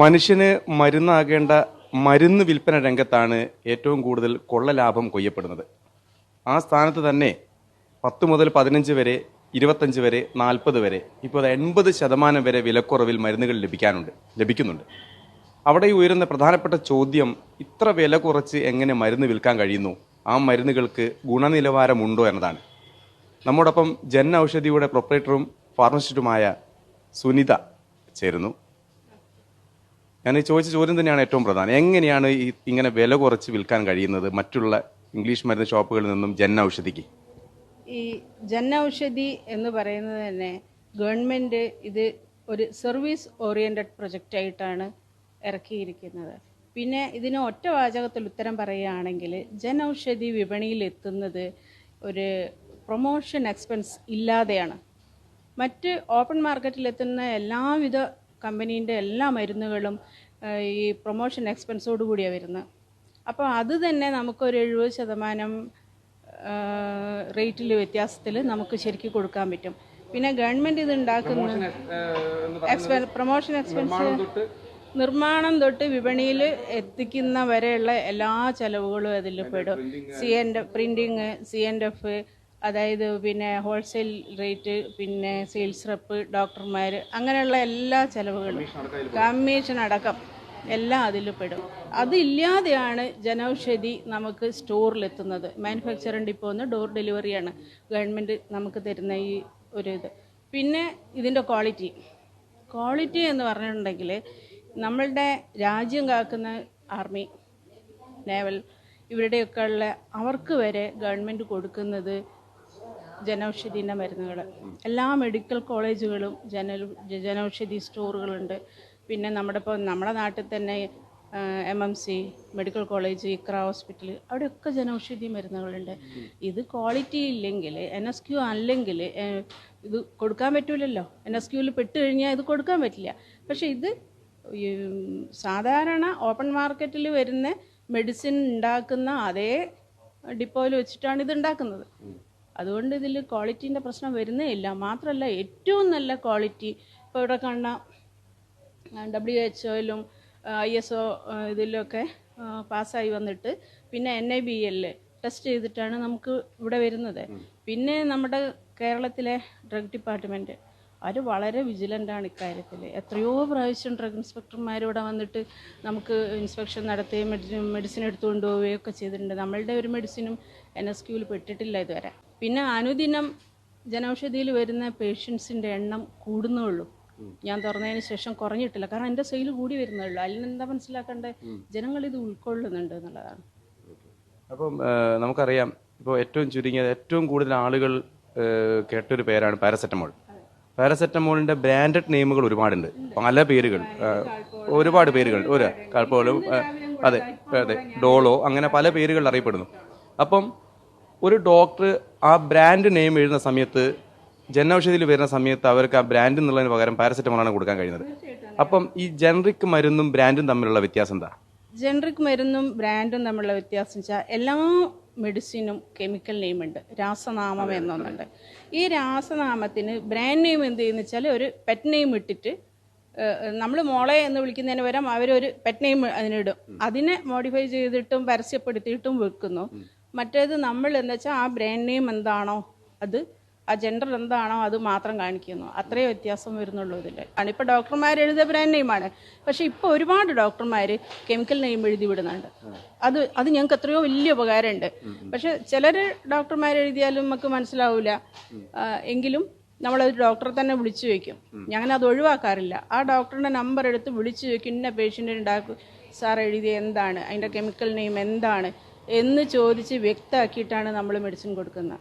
മനുഷ്യന് മരുന്നാകേണ്ട മരുന്ന് വിൽപ്പന രംഗത്താണ് ഏറ്റവും കൂടുതൽ കൊള്ളലാഭം കൊയ്യപ്പെടുന്നത്. ആ സ്ഥാനത്ത് തന്നെ പത്ത് മുതൽ പതിനഞ്ച് വരെ ഇരുപത്തഞ്ച് വരെ നാൽപ്പത് വരെ ഇപ്പോൾ അത് എൺപത് ശതമാനം വരെ വിലക്കുറവിൽ മരുന്നുകൾ ലഭിക്കാനുണ്ട് ലഭിക്കുന്നുണ്ട്. അവിടെ ഉയരുന്ന പ്രധാനപ്പെട്ട ചോദ്യം ഇത്ര വില കുറച്ച് എങ്ങനെ മരുന്ന് വിൽക്കാൻ കഴിയുന്നു? ആ മരുന്നുകൾക്ക് ഗുണനിലവാരമുണ്ടോ എന്നതാണ്. നമ്മോടൊപ്പം ജൻ ഔഷധിയുടെ പ്രൊപ്പറേറ്ററും ഫാർമസിസ്റ്റുമായ സുനിത ചേരുന്നു. ഞാൻ ഈ ചോദിച്ച ചോദ്യം തന്നെയാണ് ഏറ്റവും പ്രധാനം. എങ്ങനെയാണ് ഈ ഇങ്ങനെ വില കുറച്ച് വിൽക്കാൻ കഴിയുന്നത്? മറ്റുള്ള ഇംഗ്ലീഷ് മരുന്ന് ഷോപ്പുകളിൽ നിന്നും ജൻ ഔഷധിക്ക്? ഈ ജൻ ഔഷധി എന്ന് പറയുന്നത് തന്നെ ഗവൺമെന്റ് ഇത് ഒരു സർവീസ് ഓറിയന്റഡ് പ്രൊജക്റ്റ് ആയിട്ടാണ് ഇറക്കിയിരിക്കുന്നത്. പിന്നെ ഇതിന് ഒറ്റ വാചകത്തിൽ ഉത്തരം പറയുകയാണെങ്കിൽ ജൻ ഔഷധി വിപണിയിൽ എത്തുന്നത് ഒരു പ്രൊമോഷൻ എക്സ്പെൻസ് ഇല്ലാതെയാണ്. മറ്റ് ഓപ്പൺ മാർക്കറ്റിൽ എത്തുന്ന എല്ലാവിധ കമ്പനീന്റെ എല്ലാ മരുന്നുകളും ഈ പ്രൊമോഷൻ എക്സ്പെൻസോട് കൂടിയാണ് വരുന്നത് അപ്പോൾ അത് തന്നെ നമുക്കൊരു എഴുപത് ശതമാനം റേറ്റിൽ വ്യത്യാസത്തിൽ നമുക്ക് ശരിക്കും കൊടുക്കാൻ പറ്റും. പിന്നെ ഗവൺമെന്റ് ഇത് ഉണ്ടാക്കുന്ന എക്സ്പെൻസ് പ്രൊമോഷൻ എക്സ്പെൻസ് നിർമ്മാണം തൊട്ട് വിപണിയിൽ എത്തിക്കുന്ന വരെയുള്ള എല്ലാ ചെലവുകളും അതിൽ പെടും. C N printing C N F അതായത് പിന്നെ ഹോൾസെയിൽ റേറ്റ് പിന്നെ സെയിൽസ് റെപ്പ് ഡോക്ടർമാർ അങ്ങനെയുള്ള എല്ലാ ചെലവുകളും കമ്മീഷൻ അടക്കം എല്ലാം അതിൽ പെടും. അതില്ലാതെയാണ് ജനൌഷധി നമുക്ക് സ്റ്റോറിലെത്തുന്നത്. മാനുഫാക്ചറിന്റെ ഇപ്പോൾ ഒന്ന് ഡോർ ഡെലിവറിയാണ് ഗവൺമെന്റ് നമുക്ക് തരുന്ന ഈ ഒരു ഇത്. പിന്നെ ഇതിന്റെ ക്വാളിറ്റി ക്വാളിറ്റി എന്ന് പറഞ്ഞിട്ടുണ്ടെങ്കിൽ നമ്മളുടെ രാജ്യം കാക്കുന്ന ആർമി നേവൽ ഇവരുടെയൊക്കെ ഉള്ള അവർക്ക് വരെ ഗവൺമെന്റ് കൊടുക്കുന്നത് ജനൌഷധീന്റെ മരുന്നുകൾ. എല്ലാ മെഡിക്കൽ കോളേജുകളും ജന ജനൌഷധി സ്റ്റോറുകളുണ്ട്. പിന്നെ നമ്മുടെ ഇപ്പോൾ നമ്മുടെ നാട്ടിൽ തന്നെ M M C medical college Iqra hospital അവിടെയൊക്കെ ജനൌഷധി മരുന്നുകളുണ്ട്. ഇത് ക്വാളിറ്റി ഇല്ലെങ്കിൽ എൻ എസ് ക്യു അല്ലെങ്കിൽ ഇത് കൊടുക്കാൻ പറ്റില്ലല്ലോ എൻ എസ് ക്യൂവിൽ പെട്ട് കഴിഞ്ഞാൽ ഇത് കൊടുക്കാൻ പറ്റില്ല. പക്ഷേ ഇത് സാധാരണ ഓപ്പൺ മാർക്കറ്റിൽ വരുന്ന മെഡിസിൻ ഉണ്ടാക്കുന്ന അതേ ഡിപ്പോയിൽ വെച്ചിട്ടാണ് ഇത് ഉണ്ടാക്കുന്നത്. അതുകൊണ്ട് ഇതിൽ ക്വാളിറ്റീന്റെ പ്രശ്നം വരുന്നേ ഇല്ല. മാത്രമല്ല ഏറ്റവും നല്ല ക്വാളിറ്റി ഇപ്പോൾ ഇവിടെ കാണുന്ന ഡബ്ല്യു എച്ച് ഒയിലും ഐ എസ് ഒ ഇതിലൊക്കെ പാസ്സായി വന്നിട്ട് പിന്നെ എൻ ഐ ബി എല്ലിൽ ടെസ്റ്റ് ചെയ്തിട്ടാണ് നമുക്ക് ഇവിടെ വരുന്നത്. പിന്നെ നമ്മുടെ കേരളത്തിലെ ഡ്രഗ് ഡിപ്പാർട്ട്മെന്റ് അവർ വളരെ വിജിലന്റാണ് ഇക്കാര്യത്തിൽ എത്രയോ പ്രാവശ്യം ഡ്രഗ് ഇൻസ്പെക്ടർമാർ ഇവിടെ വന്നിട്ട് നമുക്ക് ഇൻസ്പെക്ഷൻ നടത്തുകയും മെഡിസിൻ എടുത്തുകൊണ്ട് പോവുകയൊക്കെ ചെയ്തിട്ടുണ്ട്. നമ്മളുടെ ഒരു മെഡിസിനും എൻ എസ് ക്യൂവിൽ പെട്ടിട്ടില്ല ഇതുവരെ. പിന്നെ അനുദിനം ജനൌഷധിയിൽ വരുന്ന പേഷ്യൻസിന്റെ എണ്ണം കൂടുന്നുള്ളൂ. ഞാൻ തുറന്നതിന് ശേഷം കുറഞ്ഞിട്ടില്ല. കാരണം എന്റെ സെയിൽ കൂടി വരുന്നുള്ളൂ. അതിൽ നിന്ന് എന്താ മനസ്സിലാക്കേണ്ടത് ജനങ്ങൾ ഇത് ഉൾക്കൊള്ളുന്നുണ്ട് എന്നുള്ളതാണ്. അപ്പം നമുക്കറിയാം ഇപ്പോൾ ഏറ്റവും ചുരുങ്ങിയത് ഏറ്റവും കൂടുതൽ ആളുകൾ കേട്ടൊരു പേരാണ് പാരസെറ്റമോൾ. പാരസെറ്റമോളിന്റെ ബ്രാൻഡഡ് നെയിമുകൾ ഒരുപാടുണ്ട്. പല പേരുകൾ. ഒരുപാട് പേരുകൾ. ഒരു കൽപ്പോലും അതെ അതെ ഡോളോ അങ്ങനെ പല പേരുകൾ അറിയപ്പെടുന്നു. അപ്പം ഒരു ഡോക്ടർ ആ ബ്രാൻഡ് നെയിം എഴുതുന്ന സമയത്ത് ജനൌഷധിയിൽ വരുന്ന സമയത്ത് അവർക്ക് ആ ബ്രാൻഡ് എന്നുള്ളതിന് പകരം പാരസെറ്റമോളാണ് കൊടുക്കാൻ കഴിയുന്നത്. അപ്പം ഈ ജനറിക് മരുന്നും ബ്രാൻഡും തമ്മിലുള്ള വ്യത്യാസം എന്താ? ജനറിക് മരുന്നും ബ്രാൻഡും തമ്മിലുള്ള വ്യത്യാസം വെച്ചാൽ എല്ലാ മെഡിസിനും കെമിക്കൽ നെയിം ഉണ്ട്. രാസനാമം എന്നൊന്നുണ്ട്. ഈ രാസനാമത്തിന് ബ്രാൻഡ് നെയിം എന്ത് ചെയ്യുന്ന വെച്ചാൽ ഒരു പെറ്റ് നെയിം ഇട്ടിട്ട് നമ്മൾ മോളെ എന്ന് വിളിക്കുന്നതിന് പകരം അവരൊരു പെറ്റ് നെയിം അതിനിടും. അതിനെ മോഡിഫൈ ചെയ്തിട്ടും പരസ്യപ്പെടുത്തിയിട്ടും വെക്കുന്നു. മറ്റേത് നമ്മൾ എന്ന് വെച്ചാൽ ആ ബ്രാൻഡ് നെയിം എന്താണോ അത് ആ ജെൻഡർ എന്താണോ അത് മാത്രം കാണിക്കുന്നു. അത്രേ വ്യത്യാസം വരുന്നുള്ളൂ ഇതിൽ ഇപ്പോൾ ഡോക്ടർമാർ എഴുതിയ ബ്രാൻഡ് നെയിമാണ് പക്ഷേ ഇപ്പോൾ ഒരുപാട് ഡോക്ടർമാർ കെമിക്കൽ നെയിം എഴുതി വിടുന്നുണ്ട്. അത് അത് ഞങ്ങൾക്ക് എത്രയോ വലിയ ഉപകാരമുണ്ട്. പക്ഷെ ചിലർ ഡോക്ടർമാർ എഴുതിയാലും നമുക്ക് മനസ്സിലാവില്ല എങ്കിലും നമ്മളത് ഡോക്ടറെ തന്നെ വിളിച്ചു വെക്കും ഞാൻ അത് ഒഴിവാക്കാറില്ല. ആ ഡോക്ടറിന്റെ നമ്പർ എടുത്ത് വിളിച്ചു വെക്കും ഇന്ന പേഷ്യന്റ് ഉണ്ടാക്കും സാർ എഴുതിയ എന്താണ്? അതിന്റെ കെമിക്കൽ നെയിം എന്താണ്? എന്ന് ചോദിച്ച് വ്യക്തമാക്കിയിട്ടാണ് നമ്മൾ മെഡിസിൻ കൊടുക്കുന്നത്.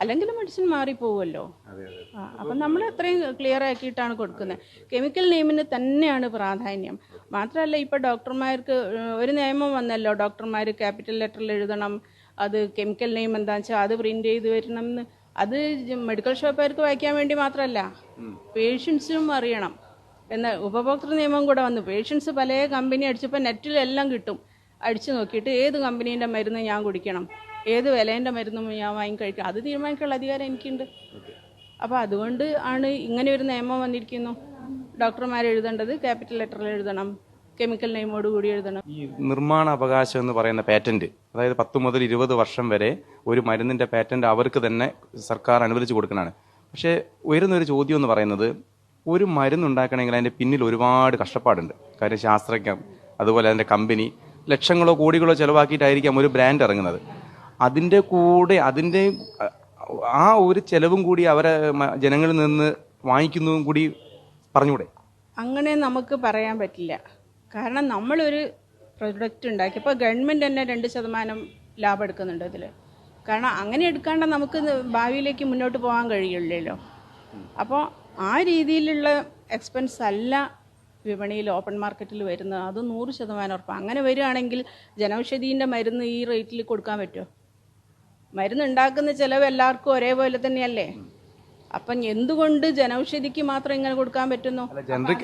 അല്ലെങ്കിൽ മെഡിസിൻ മാറിപ്പോവുമല്ലോ. ആ അപ്പം നമ്മൾ അത്രയും ക്ലിയർ ആക്കിയിട്ടാണ് കൊടുക്കുന്നത്. കെമിക്കൽ നെയിമിന് തന്നെയാണ് പ്രാധാന്യം. മാത്രമല്ല ഇപ്പോൾ ഡോക്ടർമാർക്ക് ഒരു നിയമം വന്നല്ലോ. ഡോക്ടർമാർ ക്യാപിറ്റൽ ലെറ്ററിൽ എഴുതണം. അത് കെമിക്കൽ നെയിം എന്താണെന്ന് വെച്ചാൽ അത് പ്രിന്റ് ചെയ്ത് വരണം എന്ന്. അത് മെഡിക്കൽ ഷോപ്പുകാർക്ക് വായിക്കാൻ വേണ്ടി മാത്രമല്ല. പേഷ്യൻസും അറിയണം. എന്ന ഉപഭോക്തൃ നിയമം കൂടെ വന്നു. പേഷ്യൻസ് പല കമ്പനി അടിച്ചപ്പോൾ നെറ്റിലെല്ലാം കിട്ടും. അടിച്ചു നോക്കിയിട്ട് ഏത് കമ്പനീന്റെ മരുന്ന് ഞാൻ കുടിക്കണം? ഏത് വിലേന്റെ മരുന്നും ഞാൻ വാങ്ങി കഴിക്കണം? അത് തീരുമാനിക്കാനുള്ള അധികാരം എനിക്കുണ്ട്. അപ്പോൾ അതുകൊണ്ട് ആണ് ഇങ്ങനെ ഒരു നിയമം വന്നിരിക്കുന്നു. ഡോക്ടർമാർ എഴുതേണ്ടത് ക്യാപിറ്റൽ ലെറ്ററിൽ എഴുതണം. കെമിക്കൽ നെയിമോട് കൂടി എഴുതണം. ഈ നിർമ്മാണ അവകാശം എന്ന് പറയുന്ന പാറ്റന്റ് അതായത് പത്ത് മുതൽ ഇരുപത് വർഷം വരെ ഒരു മരുന്നിന്റെ പാറ്റന്റ് അവർക്ക് തന്നെ സർക്കാർ അനുവദിച്ചു കൊടുക്കുന്നതാണ്. പക്ഷേ ഉയരുന്ന ഒരു ചോദ്യം എന്ന് പറയുന്നത് ഒരു മരുന്ന് ഉണ്ടാക്കണമെങ്കിൽ അതിന്റെ പിന്നിൽ ഒരുപാട് കഷ്ടപ്പാടുണ്ട്. കാര്യം ശാസ്ത്രജ്ഞം അതുപോലെ അതിന്റെ കമ്പനി ലക്ഷങ്ങളോ കോടികളോ ചിലവാക്കിയിട്ടായിരിക്കാം ഒരു ബ്രാൻഡ് ഇറങ്ങുന്നത്. അതിന്റെ കൂടെ അതിന്റെ ആ ഒരു ചെലവും കൂടി അവരെ ജനങ്ങളിൽ നിന്ന് വാങ്ങിക്കുന്നതും കൂടി പറഞ്ഞുകൂടെ? അങ്ങനെ നമുക്ക് പറയാൻ പറ്റില്ല. കാരണം നമ്മളൊരു പ്രൊഡക്റ്റ് ഉണ്ടാക്കി ഇപ്പോൾ ഗവൺമെന്റ് തന്നെ രണ്ട് ശതമാനം ലാഭം എടുക്കുന്നുണ്ട് ഇതിൽ കാരണം അങ്ങനെ എടുക്കാണ്ട് നമുക്ക് ഭാവിയിലേക്ക് മുന്നോട്ട് പോകാൻ കഴിയില്ലല്ലോ അപ്പോൾ ആ രീതിയിലുള്ള എക്സ്പെൻസ് അല്ല വിപണിയിൽ ഓപ്പൺ മാർക്കറ്റിൽ വരുന്നത്. അത് നൂറ് ശതമാനം ഉറപ്പാണ് അങ്ങനെ വരികയാണെങ്കിൽ ജനൌഷധീന്റെ മരുന്ന് ഈ റേറ്റിൽ കൊടുക്കാൻ പറ്റുമോ? മരുന്ന് ഉണ്ടാക്കുന്ന ചിലവ് എല്ലാവർക്കും ഒരേപോലെ തന്നെയല്ലേ? അപ്പം എന്തുകൊണ്ട് ജനൌഷധിക്ക് മാത്രം ഇങ്ങനെ കൊടുക്കാൻ പറ്റുന്നു?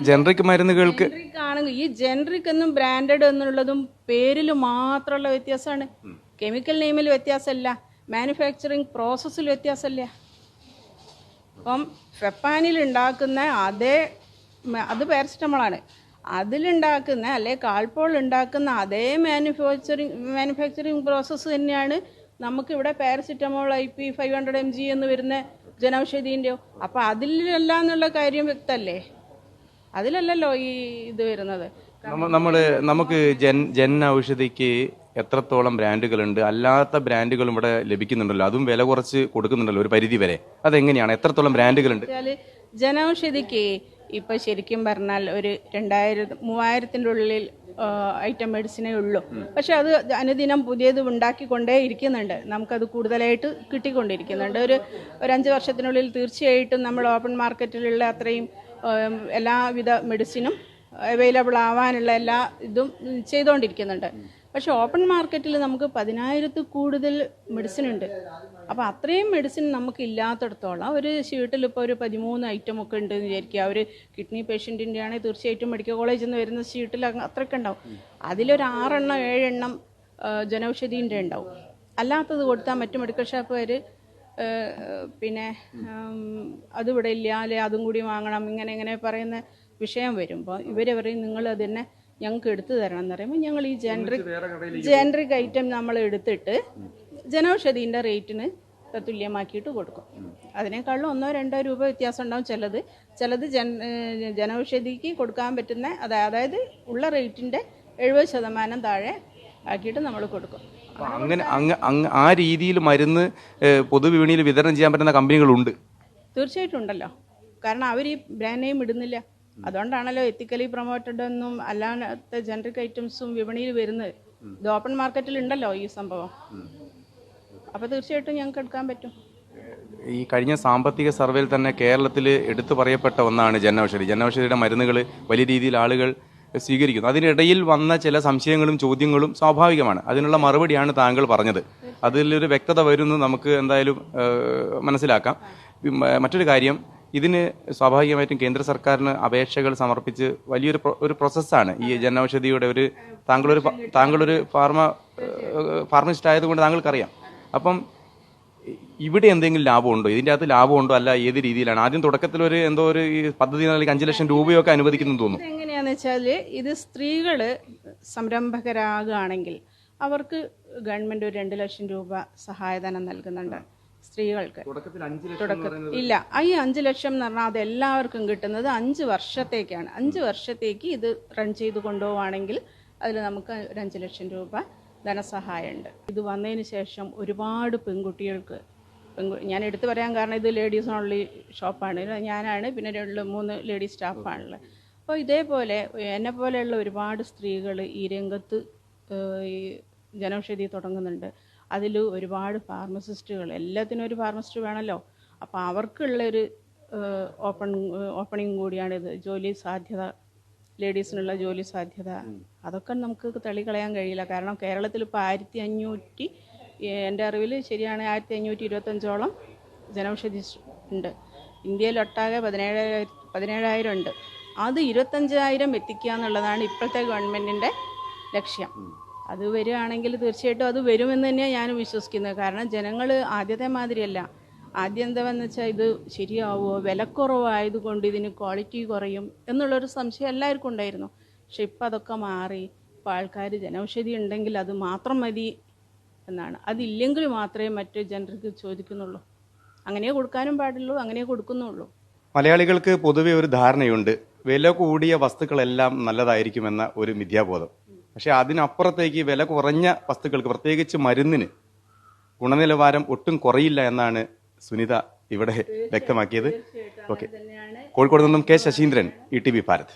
ജനറിക് മരുന്നുകൾക്ക് ആണെങ്കിൽ ഈ ജനറിക് എന്നും ബ്രാൻഡഡ് എന്നുള്ളതും പേരിൽ മാത്രമുള്ള വ്യത്യാസമാണ്. കെമിക്കൽ നെയിമിൽ വ്യത്യാസമല്ല. മാനുഫാക്ചറിങ് പ്രോസസ്സിൽ വ്യത്യാസമല്ല. അപ്പം ഫെപ്പാനിൽ ഉണ്ടാക്കുന്ന അതേ അത് പാരസിറ്റമോളാണ്. അതിലുണ്ടാക്കുന്ന അല്ലെ കാൾപോൾ ഉണ്ടാക്കുന്ന അതേ മാനുഫാക്ചറിങ് മാനുഫാക്ചറിങ് പ്രോസസ്സ് തന്നെയാണ് നമുക്കിവിടെ paracetamol I P five hundred M G എന്ന് വരുന്ന ജനൌഷധീന്റെയോ അപ്പം അതിലല്ല എന്നുള്ള കാര്യം വ്യക്തമല്ലേ അതിലല്ലല്ലോ ഈ ഇത് വരുന്നത്. നമ്മൾ നമുക്ക് ജൻ ജൻ ഔഷധിക്ക് എത്രത്തോളം ബ്രാൻഡുകളുണ്ട് അല്ലാത്ത ബ്രാൻഡുകളും ഇവിടെ ലഭിക്കുന്നുണ്ടല്ലോ. അതും വില കുറച്ച് കൊടുക്കുന്നുണ്ടല്ലോ ഒരു പരിധി വരെ അതെങ്ങനെയാണ്? എത്രത്തോളം ബ്രാൻഡുകളുണ്ട്? ജനൌഷധിക്ക് ഇപ്പൊ ശരിക്കും പറഞ്ഞാൽ ഒരു രണ്ടായിരം മൂവായിരത്തിന്റെ ഉള്ളിൽ ഐറ്റം മെഡിസിനേ ഉള്ളൂ. പക്ഷെ അത് അനുദിനം പുതിയത് ഉണ്ടാക്കിക്കൊണ്ടേ ഇരിക്കുന്നുണ്ട്. നമുക്കത് കൂടുതലായിട്ട് കിട്ടിക്കൊണ്ടിരിക്കുന്നുണ്ട്. ഒരു ഒരു അഞ്ച് വർഷത്തിനുള്ളിൽ തീർച്ചയായിട്ടും നമ്മൾ ഓപ്പൺ മാർക്കറ്റിലുള്ള അത്രയും എല്ലാവിധ മെഡിസിനും അവൈലബിൾ ആവാനുള്ള എല്ലാ ഇതും ചെയ്തുകൊണ്ടിരിക്കുന്നുണ്ട് പക്ഷെ ഓപ്പൺ മാർക്കറ്റിൽ നമുക്ക് പതിനായിരത്തിൽ കൂടുതൽ മെഡിസിൻ ഉണ്ട്. അപ്പോൾ അത്രയും മെഡിസിൻ നമുക്ക് ഇല്ലാത്തടത്തോളം ഒരു ഷീട്ടിൽ ഇപ്പോൾ ഒരു പതിമൂന്ന് ഐറ്റം ഒക്കെ ഉണ്ട് എന്ന് വിചാരിക്കുക. ഒരു കിഡ്നി പേഷ്യന്റിന്റെ ആണെങ്കിൽ തീർച്ചയായിട്ടും മെഡിക്കൽ കോളേജിൽ നിന്ന് വരുന്ന ഷീട്ടിൽ അത്രയൊക്കെ ഉണ്ടാവും. അതിലൊരു ആറെണ്ണം ഏഴെണ്ണം ജനൌഷധീന്റെ ഉണ്ടാവും. അല്ലാത്തത് കൊടുത്താൽ മറ്റു മെഡിക്കൽ ഷോപ്പുകാർ പിന്നെ അതിവിടെ ഇല്ല അല്ലെ അതും കൂടി വാങ്ങണം ഇങ്ങനെ ഇങ്ങനെ പറയുന്ന വിഷയം വരുമ്പോൾ ഇവർ പറയും നിങ്ങൾ അത് തന്നെ ഞങ്ങൾക്ക് എടുത്തു തരണം എന്ന് പറയുമ്പോൾ ഞങ്ങൾ ഈ ജനറിക് ജനറിക് ഐറ്റം നമ്മൾ എടുത്തിട്ട് ജനൌഷധീന്റെ റേറ്റിന് തുല്യമാക്കിയിട്ട് കൊടുക്കും. അതിനേക്കാളും ഒന്നോ രണ്ടോ രൂപ വ്യത്യാസം ഉണ്ടാവും ചിലത്. ചിലത് ജൻ ജനൌഷധിക്ക് കൊടുക്കാൻ പറ്റുന്ന അതാ- അതായത് ഉള്ള റേറ്റിന്റെ എഴുപത് ശതമാനം താഴെ ആക്കിയിട്ട് നമ്മൾ കൊടുക്കും. അപ്പൊ അങ്ങനെ അങ്ങ് അങ്ങ് ആ രീതിയിൽ മരുന്ന് പൊതുവിപണിയിൽ വിതരണം ചെയ്യാൻ പറ്റുന്ന കമ്പനികളുണ്ട്. തീർച്ചയായിട്ടും ഉണ്ടല്ലോ. കാരണം അവർ ഈ ബ്രാൻഡ് നെയിം ഇടുന്നില്ല. അതുകൊണ്ടാണല്ലോ എത്തിക്കലി പ്രൊമോട്ടഡ് എന്നും അല്ലാത്ത ജനറിക് ഐറ്റംസും വിപണിയിൽ വരുന്നത്. ഇത് ഓപ്പൺ മാർക്കറ്റിൽ ഉണ്ടല്ലോ ഈ സംഭവം. അപ്പോൾ തീർച്ചയായിട്ടും ഞങ്ങൾക്ക് എടുക്കാൻ പറ്റും. ഈ കഴിഞ്ഞ സാമ്പത്തിക സർവേയിൽ തന്നെ കേരളത്തിൽ എടുത്തു പറയപ്പെട്ട ഒന്നാണ് ജനൌഷധി. ജനൌഷധിയുടെ മരുന്നുകൾ വലിയ രീതിയിൽ ആളുകൾ സ്വീകരിക്കുന്നു. അതിനിടയിൽ വന്ന ചില സംശയങ്ങളും ചോദ്യങ്ങളും സ്വാഭാവികമാണ്. അതിനുള്ള മറുപടിയാണ് താങ്കൾ പറഞ്ഞത്. അതിലൊരു വ്യക്തത വരുമെന്ന് നമുക്ക് എന്തായാലും മനസ്സിലാക്കാം. മറ്റൊരു കാര്യം ഇതിന് സ്വാഭാവികമായിട്ടും കേന്ദ്ര സർക്കാരിന് അപേക്ഷകൾ സമർപ്പിച്ച് വലിയൊരു ഒരു പ്രോസസ്സാണ് ഈ ജനൌഷധിയുടെ ഒരു താങ്കളൊരു താങ്കളൊരു ഫാർമ ഫാർമസിസ്റ്റ് ആയതുകൊണ്ട് താങ്കൾക്കറിയാം. അപ്പം ഇവിടെ എന്തെങ്കിലും ലാഭമുണ്ടോ? ഇതിന്റെ അകത്ത് ലാഭമുണ്ടോ? അല്ല ഏത് രീതിയിലാണ്? ആദ്യം തുടക്കത്തിൽ ഒരു എന്തോ ഒരു പദ്ധതി നൽകി അഞ്ച് ലക്ഷം രൂപയൊക്കെ അനുവദിക്കുന്നു തോന്നുന്നു. എങ്ങനെയാന്ന് വെച്ചാൽ ഇത് സ്ത്രീകൾ സംരംഭകരാകുകയാണെങ്കിൽ അവർക്ക് ഗവൺമെന്റ് ഒരു രണ്ട് ലക്ഷം രൂപ സഹായധനം നൽകുന്നുണ്ട്. സ്ത്രീകൾക്ക്. ഇല്ല ഈ അഞ്ച് ലക്ഷം എന്ന് പറഞ്ഞാൽ അത് എല്ലാവർക്കും കിട്ടുന്നത് അഞ്ച് വർഷത്തേക്കാണ്. അഞ്ച് വർഷത്തേക്ക് ഇത് റൺ ചെയ്ത് കൊണ്ടുപോവുകയാണെങ്കിൽ അതിൽ നമുക്ക് ഒരു അഞ്ച് ലക്ഷം രൂപ ധനസഹായമുണ്ട്. ഇത് വന്നതിന് ശേഷം ഒരുപാട് പെൺകുട്ടികൾക്ക് പെൺകു ഞാൻ എടുത്തു പറയാൻ കാരണം ഇത് ലേഡീസ് ഓൺലി ഷോപ്പാണ് ഞാനാണ് പിന്നെ രണ്ട് മൂന്ന് ലേഡീസ് സ്റ്റാഫാണുള്ളത് അപ്പോൾ ഇതേപോലെ എന്നെ പോലെയുള്ള ഒരുപാട് സ്ത്രീകൾ ഈ രംഗത്ത് ഈ ജനൌഷധി തുടങ്ങുന്നുണ്ട്. അതിൽ ഒരുപാട് ഫാർമസിസ്റ്റുകൾ എല്ലാത്തിനും ഒരു ഫാർമസിസ്റ്റ് വേണമല്ലോ. അപ്പോൾ അവർക്കുള്ളൊരു ഓപ്പൺ ഓപ്പണിംഗ് കൂടിയാണിത്. ജോലി സാധ്യത ലേഡീസിനുള്ള ജോലി സാധ്യത. അതൊക്കെ നമുക്ക് തള്ളിക്കളയാൻ കഴിയില്ല. കാരണം കേരളത്തിൽ ഇപ്പോൾ ആയിരത്തി അഞ്ഞൂറ്റി എന്റെ അറിവിൽ ശരിയാണ് ആയിരത്തി അഞ്ഞൂറ്റി ഇരുപത്തഞ്ചോളം ജനൌഷധി ഉണ്ട് ഇന്ത്യയിലൊട്ടാകെ പതിനേഴായിരം പതിനേഴായിരം ഉണ്ട്. അത് ഇരുപത്തഞ്ചായിരം എത്തിക്കുക എന്നുള്ളതാണ് ഇപ്പോഴത്തെ ഗവൺമെന്റിന്റെ ലക്ഷ്യം. അത് വരികയാണെങ്കിൽ തീർച്ചയായിട്ടും അത് വരുമെന്ന് തന്നെയാണ് ഞാൻ വിശ്വസിക്കുന്നത്. കാരണം ജനങ്ങൾ ആദ്യത്തെ മാതിരിയല്ല. ആദ്യം എന്താണെന്ന് വെച്ചാൽ ഇത് ശരിയാവുമോ വിലക്കുറവായതുകൊണ്ട് ഇതിന് ക്വാളിറ്റി കുറയും എന്നുള്ളൊരു സംശയം എല്ലാവർക്കും ഉണ്ടായിരുന്നു. പക്ഷെ ഇപ്പം അതൊക്കെ മാറി. ഇപ്പോൾ ആൾക്കാർ ജനൌഷധി ഉണ്ടെങ്കിൽ അത് മാത്രം മതി എന്നാണ്. അതില്ലെങ്കിൽ മാത്രമേ മറ്റു ജനർക്ക് ചോദിക്കുന്നുള്ളൂ. അങ്ങനെ കൊടുക്കാനും പാടുള്ളൂ അങ്ങനെ കൊടുക്കുന്നുള്ളൂ. മലയാളികൾക്ക് പൊതുവെ ഒരു ധാരണയുണ്ട്. വില കൂടിയ വസ്തുക്കളെല്ലാം നല്ലതായിരിക്കുമെന്ന ഒരു മിഥ്യാബോധം. പക്ഷെ അതിനപ്പുറത്തേക്ക് വില കുറഞ്ഞ വസ്തുക്കൾക്ക് പ്രത്യേകിച്ച് മരുന്നിന് ഗുണനിലവാരം ഒട്ടും കുറയില്ല എന്നാണ് സുനിത ഇവിടെ വ്യക്തമാക്കിയത്. ഓക്കെ. കോഴിക്കോട് നിന്നും K Sasindran E T V Bharat.